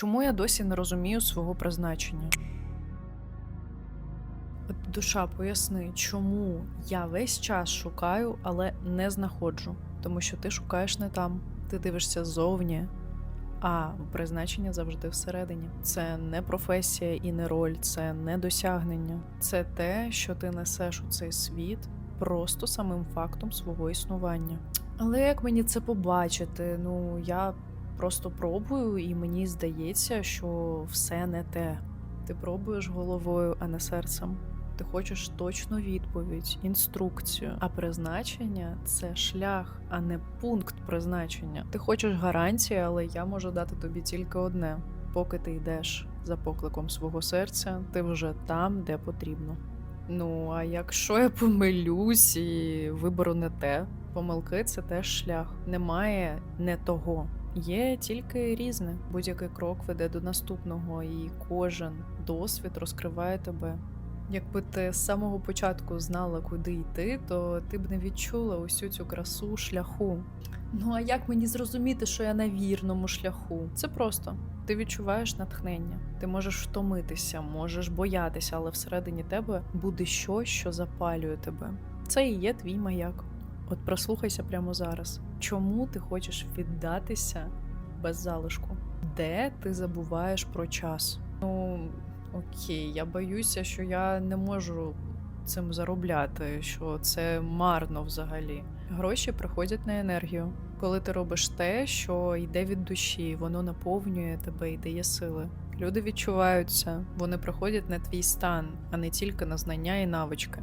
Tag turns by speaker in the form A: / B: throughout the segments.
A: Чому я досі не розумію свого призначення? От Душа, поясни, чому я весь час шукаю, але не знаходжу. Тому що ти шукаєш не там, ти дивишся ззовні, а призначення завжди всередині. Це не професія і не роль, це не досягнення. Це те, що ти несеш у цей світ просто самим фактом свого існування. Але як мені це побачити? Ну я просто пробую, і мені здається, що все не те. Ти пробуєш головою, а не серцем. Ти хочеш точну відповідь, інструкцію. А призначення це шлях, а не пункт призначення. Ти хочеш гарантії, але я можу дати тобі тільки одне: поки ти йдеш за покликом свого серця, ти вже там, де потрібно. Ну а якщо я помилюсь і виберу не те, помилки це теж шлях. Немає не того. Є тільки різне. Будь-який крок веде до наступного, і кожен досвід розкриває тебе. Якби ти з самого початку знала, куди йти, то ти б не відчула усю цю красу шляху. Ну а як мені зрозуміти, що я на вірному шляху? Це просто. Ти відчуваєш натхнення, ти можеш втомитися, можеш боятися, але всередині тебе буде щось, що запалює тебе. Це і є твій маяк. От прослухайся прямо зараз. Чому ти хочеш віддатися без залишку? Де ти забуваєш про час? Ну окей, я боюся, що я не можу цим заробляти, що це марно взагалі. Гроші приходять на енергію. Коли ти робиш те, що йде від душі, воно наповнює тебе і дає сили. Люди відчуваються, вони приходять на твій стан, а не тільки на знання і навички.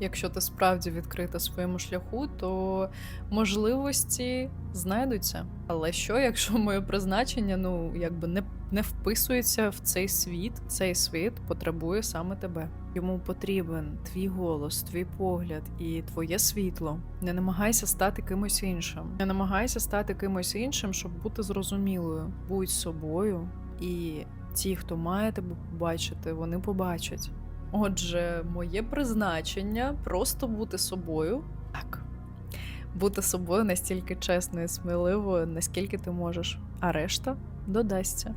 A: Якщо ти справді відкрита своєму шляху, то можливості знайдуться. Але що, якщо моє призначення ну якби не, не вписується в цей світ, цей світ потребує саме тебе. Йому потрібен твій голос, твій погляд і твоє світло. Не намагайся стати кимось іншим. Не намагайся стати кимось іншим, щоб бути зрозумілою. Будь собою, і ті, хто має тебе побачити, вони побачать. Отже, моє призначення просто бути собою. Так. Бути собою настільки чесною і сміливою, наскільки ти можеш, а решта додасться.